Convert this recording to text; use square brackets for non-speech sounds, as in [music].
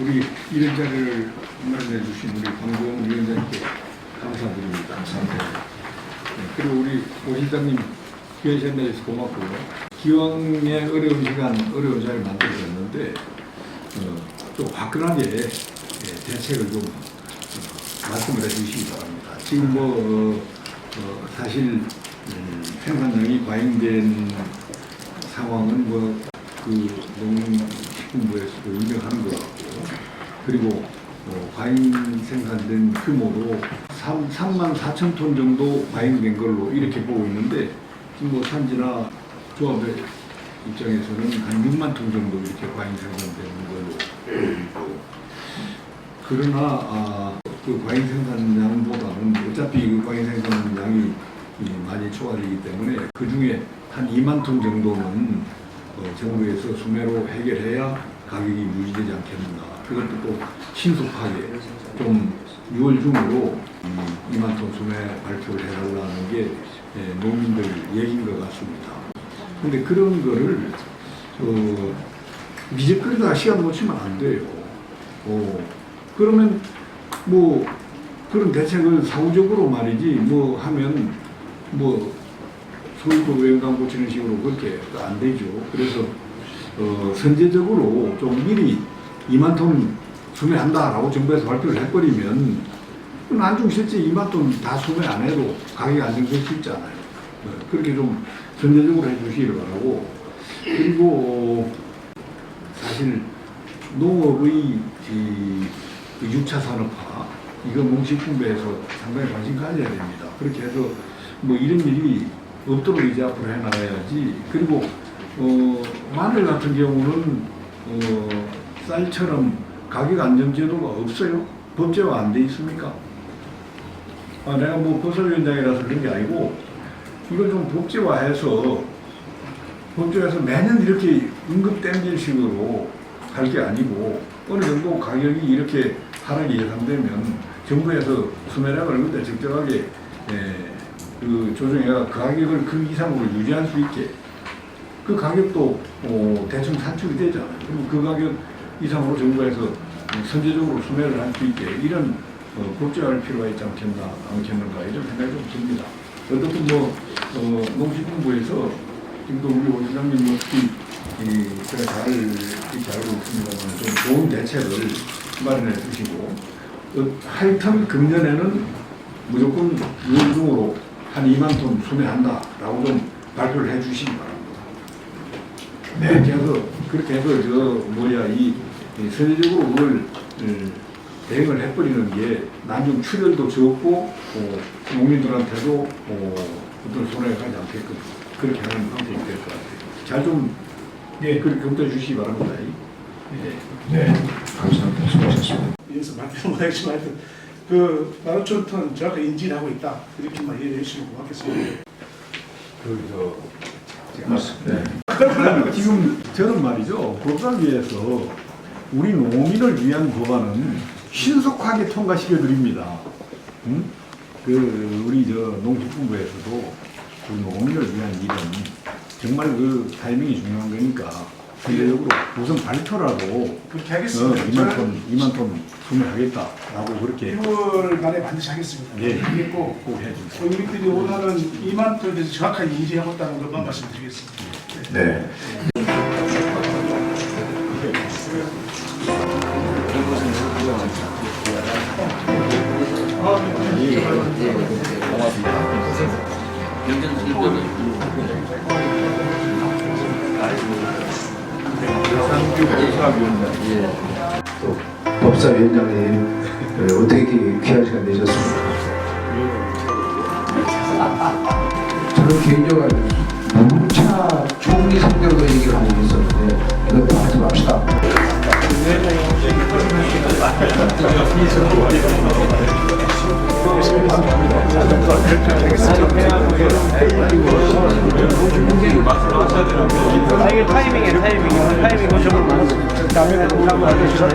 우리 이런 자리를 마련해 주신 우리 강동 위원장님께 감사드립니다. 감사합니다. 네, 그리고 우리 오 실장님 귀한 시간 내주셔서 고맙고요. 기왕의 어려운 시간, 어려운 자리를 만들어졌는데 어, 좀 화끈하게 예, 대책을 좀 어, 말씀을 해 주시기 바랍니다. 지금 뭐 어, 어, 사실 음, 생산량이 과잉된 상황은 뭐그 농식품부에서도 인정하는 그리고 어, 과잉 생산된 규모도 3, 3만 4천 톤 정도 과잉된 걸로 이렇게 보고 있는데 지금 뭐 산지나 조합의 입장에서는 한 6만 톤 정도 이렇게 과잉 생산되는 걸로 보고 있고. 그러나 아, 그 과잉 생산량보다는 어차피 그 과잉 생산량이 이 많이 초과되기 때문에 그 중에 한 2만 톤 정도는 어, 정부에서 수매로 해결해야 가격이 유지되지 않겠는가. 그것도 또 신속하게 좀 6월 중으로 이 2만 톤 수매 발표를 해달라는 게 예, 농민들 얘기인 것 같습니다. 근데 그런 거를 어, 미적거리다가 시간 놓치면 안 돼요. 어, 그러면 뭐 그런 대책을 사후적으로 말이지 뭐 하면 뭐 소유도 외양간 고치는 식으로 그렇게 안 되죠. 그래서 어, 선제적으로 좀 미리 2만 톤 수매한다라고 정부에서 발표를 해버리면 그 나중 실제 2만 톤 다 수매 안 해도 가격이 안정될 수 있잖아요. 어, 그렇게 좀 선제적으로 해주시기를 바라고 그리고 사실 농업의 이, 그 6차 산업화 이거 농식품부에서 상당히 관심 가져야 됩니다. 그렇게 해서 뭐 이런 일이 없도록 이제 앞으로 해나가야지. 그리고 어, 마늘 같은 경우는 어, 쌀처럼 가격 안정 제도가 없어요. 법제화 안 돼 있습니까? 아, 내가 뭐 버설위원장이라서 그런 게 아니고 이걸 좀 법제화해서 법제화해서 매년 이렇게 응급 땡길 식으로 할 게 아니고 어느 정도 가격이 이렇게 하락이 예상되면 정부에서 수매량을 그때 적절하게 예, 그 조정해가 그 가격을 그 이상으로 유지할 수 있게 그 가격도 어, 대충 산출이 되잖아요. 그리고 그 가격 이상으로 정부에서 선제적으로 수매를 할 수 있게 이런 어, 법제화할 필요가 있지 않겠나, 않겠는가 이런 생각이 좀 듭니다. 어떻든 뭐 어, 농식품부에서 지금도 우리 오 시장님 뭐 특히 이, 제가 잘 이렇게 알고 있습니다만 좀 좋은 대책을 마련해 주시고 어, 하여튼 금년에는 무조건 6월 중으로 한 2만 톤 수매한다라고 좀 발표를 해 주시기 바랍니다. 그렇게 해서 그렇게 해서 저 뭐야 이, 이 선제적으로 그걸 음, 대응을 해버리는 게 나중 출혈도 적고 어, 농민들한테도 어, 어떤 손해가 가지 않게끔 그렇게 하는 방식이 될 것 같아요. 잘좀 예, 그렇게 검토해 주시기 바랍니다. 예. 네, 감사합니다. 수고하셨습니다. 여기서 [laughs] 말씀 못하겠지만 하여튼 그 마라톤 정확하게 인지를 하고 있다 이렇게만 이해해 주시면 고맙겠습니다. 그저 네. 아니, 지금 저는 말이죠 법사위에서 우리 농민을 위한 법안은 신속하게 통과시켜 드립니다. 응? 그 우리 저 농식품부에서도 우리 농민을 위한 일은 정말 그 타이밍이 중요한 거니까 전례적으로 우선 발표라도 그렇게 어, 하겠습니다. 2만 톤 2만 톤 수매하겠다라고 그렇게 6월 말에 반드시 하겠습니다. 예. 하겠고 꼭 해주세요. 농민들이 원하는 2만 톤에 대해서 정확하게 인지하고 있다는 것만 말씀드리겠습니다. 네. 또 법사위원장님 네, 어떻게 귀한 시간 내셨습니까? 저는 개인적으로 아, 이게 타이밍이에요, 타이밍. 타이밍 고쳐보면 다음에 하고 하셔야